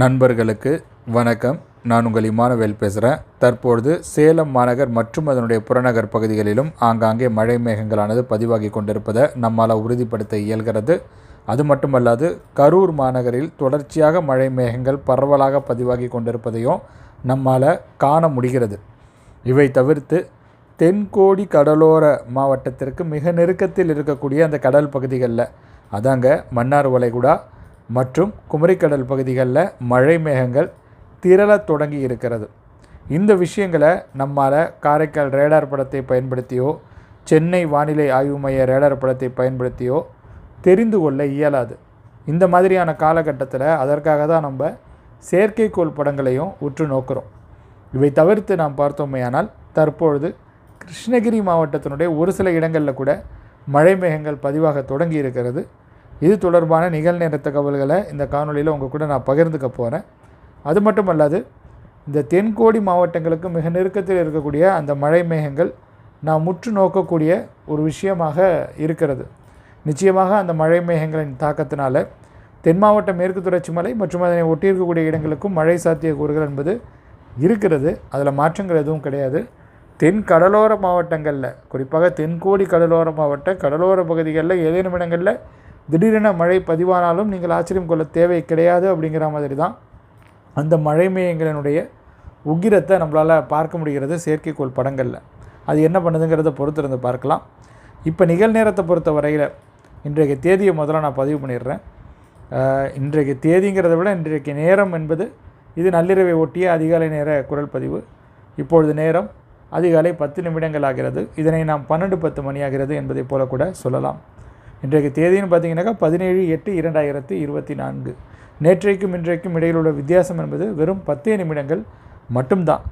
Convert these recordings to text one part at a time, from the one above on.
நண்பர்களுக்கு வணக்கம். நான் உங்கள் இமானவேல் பேசுகிறேன் தற்பொழுது சேலம் மாநகர் மற்றும் அதனுடைய புறநகர் பகுதிகளிலும் ஆங்காங்கே மழை மேகங்களானது பதிவாகி கொண்டிருப்பதை நம்மால் உறுதிப்படுத்த இயல்கிறது. அது மட்டுமல்லாது கரூர் மாநகரில் தொடர்ச்சியாக மழை மேகங்கள் பரவலாக பதிவாகி கொண்டிருப்பதையும் நம்மால் காண முடிகிறது. இவை தவிர்த்து தென்கோடி கடலோர மாவட்டத்திற்கு மிக நெருக்கத்தில் இருக்கக்கூடிய அந்த கடல் பகுதிகளில் அதாங்க மன்னார் வளைகுடா மற்றும் குமரிக்கடல் பகுதிகளில் மழை மேகங்கள் திரளத் தொடங்கி இருக்கிறது. இந்த விஷயங்களை நம்மால் காரைக்கால் ரேடார் படத்தை பயன்படுத்தியோ சென்னை வானிலை ஆய்வு மைய ரேடார் படத்தை பயன்படுத்தியோ தெரிந்து கொள்ள இயலாது. இந்த மாதிரியான காலகட்டத்தில் அதற்காக தான் நம்ம செயற்கைக்கோள் படங்களையும் உற்று நோக்கிறோம். இவை தவிர்த்து நாம் பார்த்தோமேயானால் தற்பொழுது கிருஷ்ணகிரி மாவட்டத்தினுடைய ஒரு சில இடங்களில் கூட மழை மேகங்கள் பதிவாக தொடங்கி இருக்கிறது. இது தொடர்பான நிகழ்நேர தகவல்களை இந்த காணொலியில் உங்கள் கூட நான் பகிர்ந்துக்க போகிறேன் அது மட்டும் அல்லாது இந்த தென்கோடி மாவட்டங்களுக்கு மிக நெருக்கத்தில் இருக்கக்கூடிய அந்த மழை மேகங்கள் நான் முற்று நோக்கக்கூடிய ஒரு விஷயமாக இருக்கிறது. நிச்சயமாக அந்த மழை மேகங்களின் தாக்கத்தினால தென் மாவட்ட மேற்கு தொடர்ச்சி மலை மற்றும் அதனை ஒட்டியிருக்கக்கூடிய இடங்களுக்கும் மழை சாத்தியக்கூறுகள் என்பது இருக்கிறது. அதில் மாற்றங்கள் எதுவும் கிடையாது. தென் கடலோர மாவட்டங்களில் குறிப்பாக தென்கோடி கடலோர மாவட்ட கடலோர பகுதிகளில் ஏதேனும் இடங்களில் திடீரென மழை பதிவானாலும் நீங்கள் ஆச்சரியம் கொள்ள தேவை கிடையாது அப்படிங்கிற மாதிரி தான் அந்த மழை மேயங்களினுடைய உக்கிரத்தை நம்மளால் பார்க்க முடிகிறது செயற்கைக்கோள் படங்களில். அது என்ன பண்ணுதுங்கிறத பொறுத்திருந்து பார்க்கலாம். இப்போ நிகழ்நேரத்தை பொறுத்த வரையில் இன்றைக்கு தேதியை முதல்ல நான் பதிவு பண்ணிடுறேன். இன்றைக்கு தேதிங்கிறத விட இன்றைக்கு நேரம் என்பது இது நள்ளிரவை ஒட்டிய அதிகாலை நேர குரல் பதிவு. இப்பொழுது நேரம் அதிகாலை பத்து நிமிடங்கள் ஆகிறது. இதனை நாம் பன்னெண்டு பத்து மணி ஆகிறது என்பதை போல கூட சொல்லலாம். இன்றைக்கு தேதின்னு பார்த்தீங்கன்னாக்கா பதினேழு எட்டு இரண்டாயிரத்தி இருபத்தி நான்கு. நேற்றைக்கும் இன்றைக்கும் இடையில் உள்ள வித்தியாசம் என்பது வெறும் பத்தே நிமிடங்கள் மட்டும்தான்.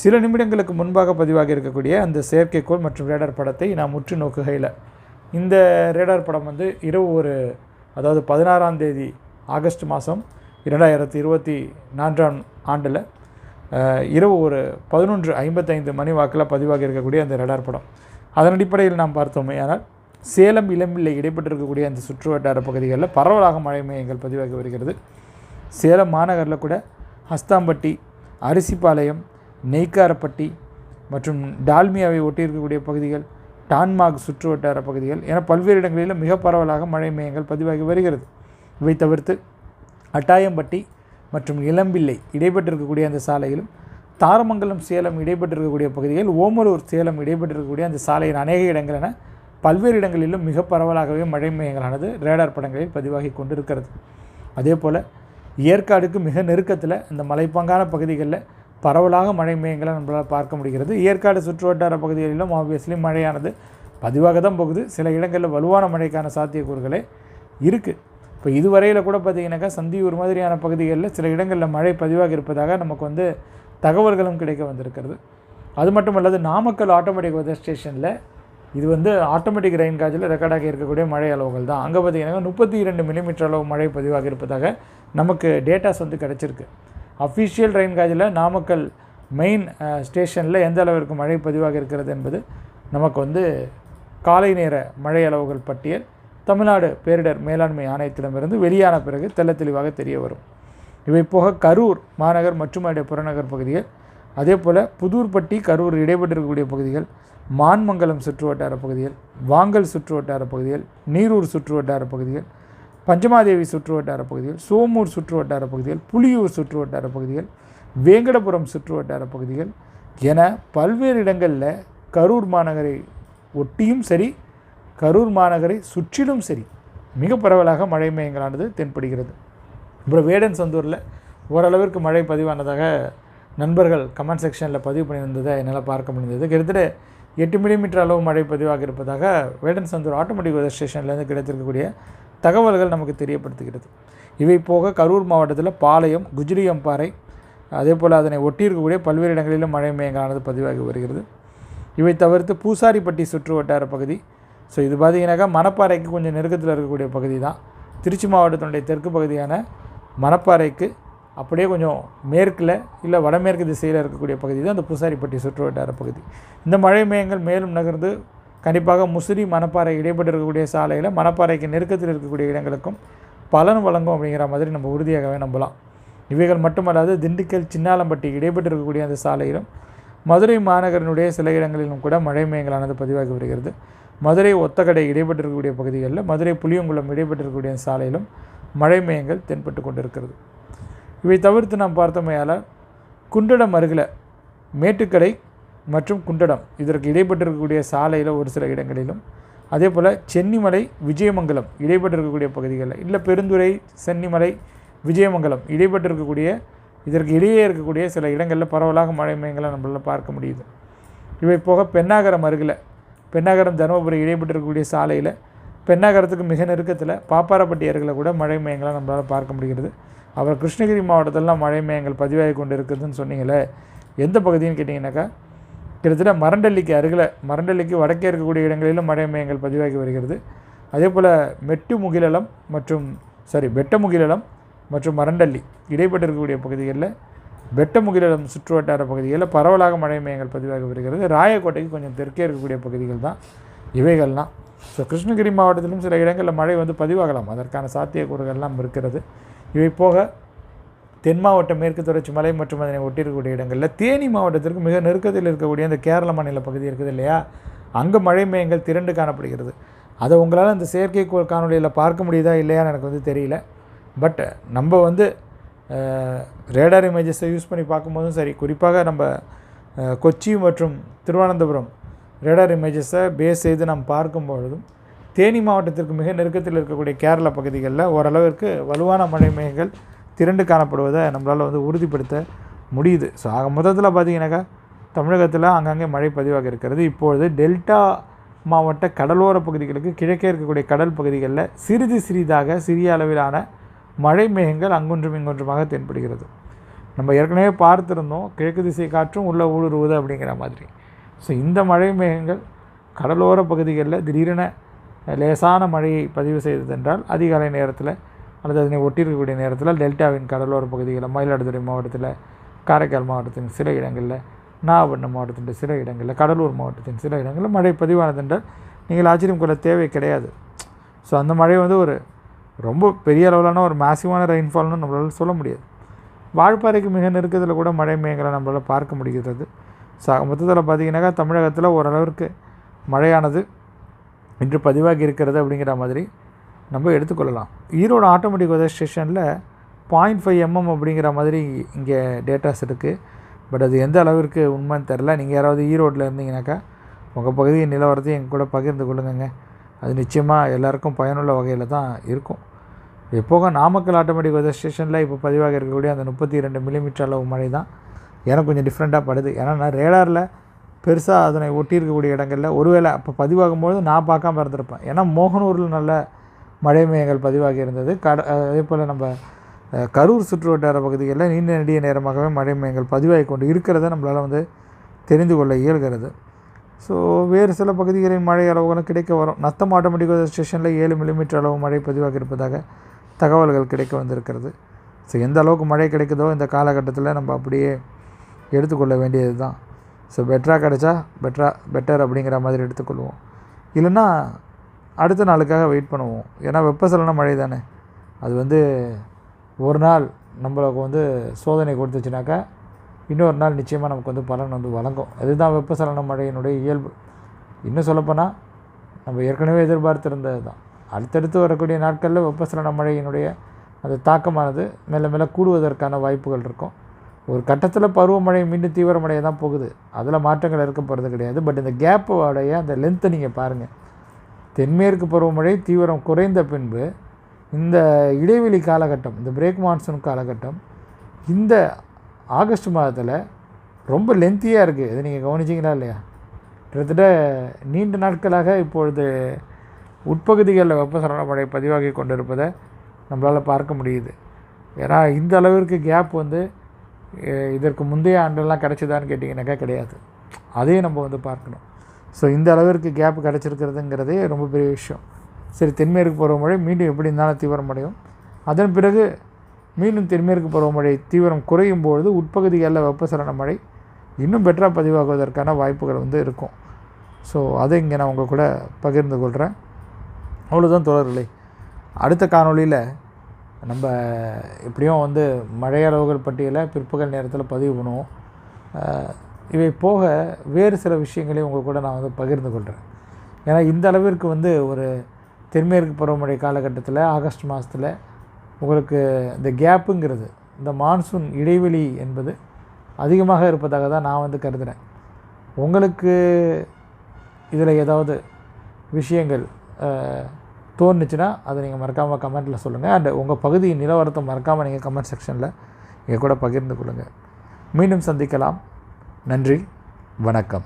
சில நிமிடங்களுக்கு முன்பாக பதிவாக இருக்கக்கூடிய அந்த செயற்கைக்கோள் மற்றும் ரேடார் படத்தை நாம் முற்று நோக்குகையில். இந்த ரேடார் படம் வந்து இரவு ஒரு அதாவது பதினாறாம் தேதி ஆகஸ்ட் மாதம் இரண்டாயிரத்தி இருபத்தி நான்காம் ஆண்டில் இரவு ஒரு பதினொன்று ஐம்பத்தைந்து மணி வாக்கில் பதிவாக இருக்கக்கூடிய அந்த ரேடார் படம். அதன் அடிப்படையில் நாம் பார்த்தோமே ஆனால் சேலம் இளம்பிள்ளை இடைப்பட்டிருக்கக்கூடிய அந்த சுற்று வட்டார பகுதிகளில் பரவலாக மழை மையங்கள் பதிவாகி வருகிறது. சேலம் மாநகரில் கூட ஹஸ்தாம்பட்டி அரிசிபாளையம் நெய்க்காரப்பட்டி மற்றும் டால்மியாவை ஒட்டியிருக்கக்கூடிய பகுதிகள் டான்மார்க் சுற்று வட்டார பகுதிகள் என பல்வேறு இடங்களிலும் மிக பரவலாக மழை மையங்கள் பதிவாகி வருகிறது. இவை தவிர்த்து அட்டாயம்பட்டி மற்றும் இளம்பிள்ளை இடைப்பட்டிருக்கக்கூடிய அந்த சாலையிலும் தாரமங்கலம் சேலம் இடைப்பட்டிருக்கக்கூடிய பகுதிகள் ஓமலூர் சேலம் இடைப்பட்டிருக்கக்கூடிய அந்த சாலையின் அநேக இடங்கள் என பல்வேறு இடங்களிலும் மிக பரவலாகவே மழை மேகங்களானது ரேடார் படங்களில் பதிவாகி கொண்டிருக்கிறது. அதே போல் ஏற்காடுக்கு மிக நெருக்கத்தில் இந்த மலைப்பாங்கான பகுதிகளில் பரவலாக மழை மேகங்களை நம்மளால் பார்க்க முடிகிறது. ஏற்காடு சுற்றுவட்டார பகுதிகளிலும் ஆப்வியஸ்லி மழையானது பதிவாக தான் போகுது. சில இடங்களில் வலுவான மழைக்கான சாத்தியக்கூறுகளே இருக்குது இப்போ இதுவரையில் கூட பார்த்திங்கனாக்கா சந்தியூர் மாதிரியான பகுதிகளில் சில இடங்களில் மழை பதிவாக இருப்பதாக நமக்கு வந்து தகவல்களும் கிடைக்க வந்திருக்கிறது. அது மட்டும் அல்லது நாமக்கல் ஆட்டோமேட்டிக் வெதர் ஸ்டேஷனில் இது வந்து ஆட்டோமேட்டிக் ரெயின் காஜில் ரெக்கார்டாக இருக்கக்கூடிய மழை அளவுகள் தான். அங்கே பார்த்தீங்கன்னா முப்பத்தி இரண்டு மில்லிமீட்டர் அளவு மழை பதிவாக இருப்பதாக நமக்கு டேட்டாஸ் வந்து கிடச்சிருக்கு. அஃபிஷியல் ரெயின் காஜில் நாமக்கல் மெயின் ஸ்டேஷனில் எந்த அளவிற்கு மழை பதிவாக இருக்கிறது என்பது நமக்கு வந்து காலை நேர மழை அளவுகள் பட்டியல் தமிழ்நாடு பேரிடர் மேலாண்மை ஆணையத்திடமிருந்து வெளியான பிறகு தெள்ள தெளிவாக தெரிய வரும். இவை போக கரூர் மாநகர் மற்றும் அதனுடைய புறநகர் பகுதியில் அதே போல் புதூர்பட்டி கரூர் இடைப்பட்டிருக்கக்கூடிய பகுதிகள் மான்மங்கலம் சுற்றுவட்டார பகுதிகள் வாங்கல் சுற்றுவட்டார பகுதிகள் நீரூர் சுற்றுவட்டார பகுதிகள் பஞ்சமாதேவி சுற்றுவட்டார பகுதிகள் சோமூர் சுற்றுவட்டார பகுதிகள் புலியூர் சுற்றுவட்டார பகுதிகள் வேங்கடபுரம் சுற்றுவட்டார பகுதிகள் என பல்வேறு இடங்களில் கரூர் மாநகரை ஒட்டியும் சரி கரூர் மாநகரை சுற்றிலும் சரி மிக பரவலாக மழை மேகங்களானது தென்படுகிறது. அப்புறம் வேடன் சந்தூரில் ஓரளவிற்கு மழை பதிவானதாக நண்பர்கள் கமெண்ட் செக்ஷனில் பதிவு பண்ணியிருந்ததை என்னால் பார்க்க முடிந்தது. கிட்டத்தட்ட எட்டு மில்லிமீட்டர் அளவு மழை பதிவாக இருப்பதாக வேடன் சந்தூர் ஆட்டோமேட்டிக் வெதர் ஸ்டேஷன்லேருந்து கிடைத்திருக்கக்கூடிய தகவல்கள் நமக்கு தெரியப்படுத்துகிறது. இவை போக கரூர் மாவட்டத்தில் பாளையம் குஜிலியம்பாறை அதே போல் அதனை ஒட்டியிருக்கக்கூடிய பல்வேறு இடங்களிலும் மழை மேயங்களானது பதிவாகி வருகிறது. இவை தவிர்த்து பூசாரிப்பட்டி சுற்று வட்டார பகுதி ஸோ இது பார்த்தீங்கன்னாக்கா மணப்பாறைக்கு கொஞ்சம் நெருக்கத்தில் இருக்கக்கூடிய பகுதி தான் திருச்சி மாவட்டத்தினுடைய தெற்கு பகுதியான மணப்பாறைக்கு அப்படியே கொஞ்சம் மேற்கில் இல்லை வடமேற்கு திசையில் இருக்கக்கூடிய பகுதி தான் அந்த பூசாரிப்பட்டி சுற்று வட்டார பகுதி. இந்த மழை மேயங்கள் மேலும் நகர்ந்து கண்டிப்பாக முசிறி மணப்பாறை இடைப்பட்டு இருக்கக்கூடிய சாலையில் மணப்பாறைக்கு நெருக்கத்தில் இருக்கக்கூடிய இடங்களுக்கும் பலன் வழங்கும் அப்படிங்கிற மாதிரி நம்ம உறுதியாகவே நம்பலாம். இவைகள் மட்டுமல்லாது திண்டுக்கல் சின்னாலம்பட்டி இடைப்பட்டு இருக்கக்கூடிய அந்த சாலையிலும் மதுரை மாநகரனுடைய சில இடங்களிலும் கூட மழை மேயங்களானது பதிவாகி வருகிறது. மதுரை ஒத்தக்கடை இடைப்பட்டு இருக்கக்கூடிய பகுதிகளில் மதுரை புளியங்குளம் இடைப்பட்டு இருக்கக்கூடிய சாலையிலும் மழை மேயங்கள் தென்பட்டு கொண்டிருக்கிறது. இவை தவிர்த்து நாம் பார்த்தமையால் குண்டடம் அருகில் மேட்டுக்கடை மற்றும் குண்டடம். இதற்கு இடைப்பட்டிருக்கக்கூடிய சாலையில் ஒரு சில இடங்களிலும் அதே போல் சென்னிமலை விஜயமங்கலம் இடைப்பட்டிருக்கக்கூடிய பகுதிகளில் இல்லை பெருந்துறை சென்னிமலை விஜயமங்கலம் இடைப்பட்டிருக்கக்கூடிய இதற்கு இடையே இருக்கக்கூடிய சில இடங்களில் பரவலாக மழை மேகங்களை நம்மளால் பார்க்க முடியுது. இவை போக பெண்ணாகரம் அருகில் பெண்ணாகரம் தருமபுரி இடைப்பட்டு இருக்கக்கூடிய சாலையில் பெண்ணாகரத்துக்கு மிக நெருக்கத்தில் பாப்பாரப்பட்டி அருகில் கூட மழை மேகங்களை நம்மளால் பார்க்க முடிகிறது. அப்புறம் கிருஷ்ணகிரி மாவட்டத்திலலாம் மழை மேயங்கள் பதிவாகி கொண்டு இருக்குதுன்னு சொன்னீங்களே எந்த பகுதின்னு கேட்டிங்கனாக்கா கிட்டத்தட்ட மரண்டல்லிக்கு அருகில் மரண்டல்லிக்கு வடக்கே இருக்கக்கூடிய இடங்களிலும் மழை மேயங்கள் பதிவாகி வருகிறது. அதே போல் மெட்டு முகிலலம் மற்றும் சாரி வெட்ட முகிலலம் மற்றும் மரண்டல்லி இடைப்பட்டு இருக்கக்கூடிய பகுதிகளில் வெட்ட முகிலலம் சுற்று வட்டார பகுதிகளில் பரவலாக மழை மேயங்கள் பதிவாகி வருகிறது. ராயக்கோட்டைக்கு கொஞ்சம் தெற்கே இருக்கக்கூடிய பகுதிகள் தான் இவைகள்லாம். ஸோ கிருஷ்ணகிரி மாவட்டத்திலும் சில இடங்களில் மழை வந்து பதிவாகலாம். அதற்கான சாத்தியக்கூறுகள்லாம் இருக்கிறது. இவை போக தென் மாவட்ட மேற்கு தொடர்ச்சி மலை மற்றும் அதனை ஒட்டியிருக்கக்கூடிய இடங்களில் தேனி மாவட்டத்திற்கு மிக நெருக்கத்தில் இருக்கக்கூடிய அந்த கேரள மாநில பகுதி இருக்குது இல்லையா? அங்கே மழை மேயங்கள் திரண்டு காணப்படுகிறது. அதை உங்களால் அந்த செயற்கைக்கோள் காணொலியில் பார்க்க முடியுதா இல்லையான்னு எனக்கு வந்து தெரியல. பட் நம்ம வந்து ரேடார் இமேஜஸை யூஸ் பண்ணி பார்க்கும்போதும் சரி குறிப்பாக நம்ம கொச்சி மற்றும் திருவனந்தபுரம் ரேடார் இமேஜஸை பேஸ் செய்து நாம் பார்க்கும் பொழுதும் தேனி மாவட்டத்திற்கு மிக நெருக்கத்தில் இருக்கக்கூடிய கேரளா பகுதிகளில் ஓரளவிற்கு வலுவான மழை மேகங்கள் திரண்டு காணப்படுவதை நம்மளால் வந்து உறுதிப்படுத்த முடியுது. ஸோ ஆக மொத்தத்தில் பார்த்தீங்கன்னாக்கா தமிழகத்தில் அங்கங்கே மழை பதிவாக இருக்கிறது. இப்பொழுது டெல்டா மாவட்ட கடலோர பகுதிகளுக்கு கிழக்கே இருக்கக்கூடிய கடல் பகுதிகளில் சிறிது சிறிதாக சிறிய அளவிலான மழை மேகங்கள் அங்கொன்றும் இங்கொன்றுமாக தென்படுகிறது. நம்ம ஏற்கனவே பார்த்துருந்தோம் கிழக்கு திசை காற்றும் உள்ளே ஊடுருவுது அப்படிங்கிற மாதிரி. ஸோ இந்த மழை மேகங்கள் கடலோர பகுதிகளில் திடீரென லேசான மழையை பதிவு செய்ததென்றால் அதிகாலை நேரத்தில் அல்லது அதனை ஒட்டியிருக்கக்கூடிய நேரத்தில் டெல்டாவின் கடலோர பகுதிகளில் மயிலாடுதுறை மாவட்டத்தில் காரைக்கால் மாவட்டத்தின் சில இடங்களில் நாகப்பட்டினம் மாவட்டத்தின் சில இடங்களில் கடலூர் மாவட்டத்தின் சில இடங்களில் மழை பதிவானதென்றால் நீங்கள் ஆச்சரியம் கொள்ள தேவை கிடையாது. ஸோ அந்த மழை வந்து ஒரு ரொம்ப பெரிய அளவிலான ஒரு மேசிவான ரெயின்ஃபால்னு நம்மளால் சொல்ல முடியாது. வால்பாறைக்கு மிக நெருக்கத்தில் கூட மழை மேகங்களை நம்மளால் பார்க்க முடிகிறது. ஸோ மொத்தத்தில் பார்த்தீங்கன்னாக்கா தமிழகத்தில் ஓரளவிற்கு மழையானது இன்று பதிவாகி இருக்கிறது அப்படிங்கிற மாதிரி நம்ம எடுத்துக்கொள்ளலாம். ஈரோடு ஆட்டோமேட்டிக் வெதர் ஸ்டேஷனில் பாயிண்ட் ஃபைவ் எம்எம் அப்படிங்கிற மாதிரி இங்கே டேட்டாஸ் இருக்குது பட் அது எந்த அளவிற்கு உண்மைன்னு தெரில நீங்கள் யாராவது ஈரோட்டில் இருந்தீங்கன்னாக்கா உங்கள் பகுதியின் நிலவரத்தையும் எங்கள் கூட பகிர்ந்து கொள்ளுங்கங்க. அது நிச்சயமாக எல்லாருக்கும் பயனுள்ள வகையில் தான் இருக்கும். எப்போக நாமக்கல் ஆட்டோமேட்டிக் வெதர் ஸ்டேஷனில் இப்போ பதிவாக இருக்கக்கூடிய அந்த முப்பத்தி ரெண்டு மில்லிமீட்டர் அளவு மழை தான் எனக்கு கொஞ்சம் டிஃப்ரெண்ட்டாக படுது. ஏன்னா நான் ரேடாரில் பெருசாக அதனை ஒட்டி இருக்கக்கூடிய இடங்களில் ஒருவேளை அப்போ பதிவாகும்போது நான் பார்க்காம இருந்திருப்பேன். ஏன்னா மோகனூரில் நல்ல மழை மேகங்கள் பதிவாகி இருந்தது. கட அதே போல் நம்ம கரூர் சுற்றுவட்டார பகுதிகளில் நீண்ட நெடிய நேரமாகவே மழை மேகங்கள் பதிவாகி கொண்டு இருக்கிறத நம்மளால் வந்து தெரிந்து கொள்ள இயல்கிறது. ஸோ வேறு சில பகுதிகளின் மழை அளவுகளும் கிடைக்க வரும். நத்தம் ஆட்டோமேட்டிக் வெதர் ஸ்டேஷனில் ஏழு மில்லிமீட்டர் அளவு மழை பதிவாகி இருப்பதாக தகவல்கள் கிடைக்க வந்திருக்கிறது. ஸோ எந்த அளவுக்கு மழை கிடைக்குதோ இந்த காலகட்டத்தில் நம்ம அப்படியே எடுத்துக்கொள்ள வேண்டியது தான் ஸோ பெட்டராக கிடச்சா பெட்டராக பெட்டர் அப்படிங்கிற மாதிரி எடுத்துக்கொள்வோம். இல்லைன்னா அடுத்த நாளுக்காக வெயிட் பண்ணுவோம். ஏன்னா வெப்பசலன மழை தானே. அது வந்து ஒரு நாள் நம்மளுக்கு வந்து சோதனை கொடுத்துச்சுனாக்கா இன்னொரு நாள் நிச்சயமாக நமக்கு வந்து பலன் வந்து வழங்கும். அதுதான் வெப்பசலன மழையினுடைய இயல்பு. இன்னும் சொல்லப்போனால் நம்ம ஏற்கனவே எதிர்பார்த்திருந்தது தான். அடுத்தடுத்து வரக்கூடிய நாட்களில் வெப்பசலன மழையினுடைய அந்த தாக்கமானது மேலே மேலே கூடுவதற்கான வாய்ப்புகள் இருக்கும். ஒரு கட்டத்தில் பருவமழை மீண்டும் தீவிரமடைய தான் போகுது. அதில் மாற்றங்கள் இருக்க போகிறது கிடையாது. பட் இந்த கேப்போடைய அந்த லென்த்தை நீங்கள் பாருங்கள் தென்மேற்கு பருவமழை தீவிரம் குறைந்த பின்பு இந்த இடைவெளி காலகட்டம் இந்த பிரேக் மான்சூன் காலகட்டம் இந்த ஆகஸ்ட் மாதத்தில் ரொம்ப லென்த்தியாக இருக்குது இதை நீங்கள் கவனிச்சிங்களா இல்லையா? கிட்டத்தட்ட நீண்ட நாட்களாக இப்பொழுது உட்பகுதிகளில் வெப்பசலன மழை பதிவாகி கொண்டிருப்பதை நம்மளால் பார்க்க முடியுது. ஏன்னா இந்த அளவிற்கு கேப் வந்து இதற்கு முந்தைய ஆண்டெல்லாம் கிடைச்சதான்னு கேட்டிங்கனாக்கா கிடையாது. அதையும் நம்ம வந்து பார்க்கணும். ஸோ இந்த அளவிற்கு கேப் கிடச்சிருக்கிறதுங்கிறதே ரொம்ப பெரிய விஷயம். சரி தென்மேற்கு பருவமழை மீண்டும் எப்படி இருந்தாலும் தீவிரமடையும் அதன் பிறகு மீண்டும் தென்மேற்கு பருவமழை தீவிரம் குறையும் பொழுது உட்பகுதிகளில் வெப்பசலன மழை இன்னும் பெட்டராக பதிவாகுவதற்கான வாய்ப்புகள் வந்து இருக்கும். ஸோ அதை இங்கே நான் உங்கள் கூட பகிர்ந்து கொள்கிறேன் அவ்வளோதான் தொடர்களே அடுத்த காணொளியில் நம்ம எப்படியும் வந்து மழையளவுகள் பட்டியலை பிற்பகல் நேரத்தில் பதிவு பண்ணுவோம். இவை போக வேறு சில விஷயங்களையும் உங்கள் கூட நான் வந்து பகிர்ந்து கொள்கிறேன் ஏன்னா இந்த அளவிற்கு வந்து ஒரு தென்மேற்கு பருவமழை காலகட்டத்தில் ஆகஸ்ட் மாதத்தில் உங்களுக்கு இந்த கேப்புங்கிறது இந்த மான்சூன் இடைவெளி என்பது அதிகமாக இருப்பதாக தான் நான் வந்து கருதுகிறேன் உங்களுக்கு இதில் ஏதாவது விஷயங்கள் தோணுச்சுன்னா அதை நீங்கள் மறக்காமல் கமெண்ட்டில் சொல்லுங்கள் அண்ட் உங்கள் பகுதி நிலவரத்தை மறக்காமல் நீங்கள் கமெண்ட் செக்ஷனில் எங்கள் கூட பகிர்ந்து கொள்ளுங்கள் மீண்டும் சந்திக்கலாம். நன்றி. வணக்கம்.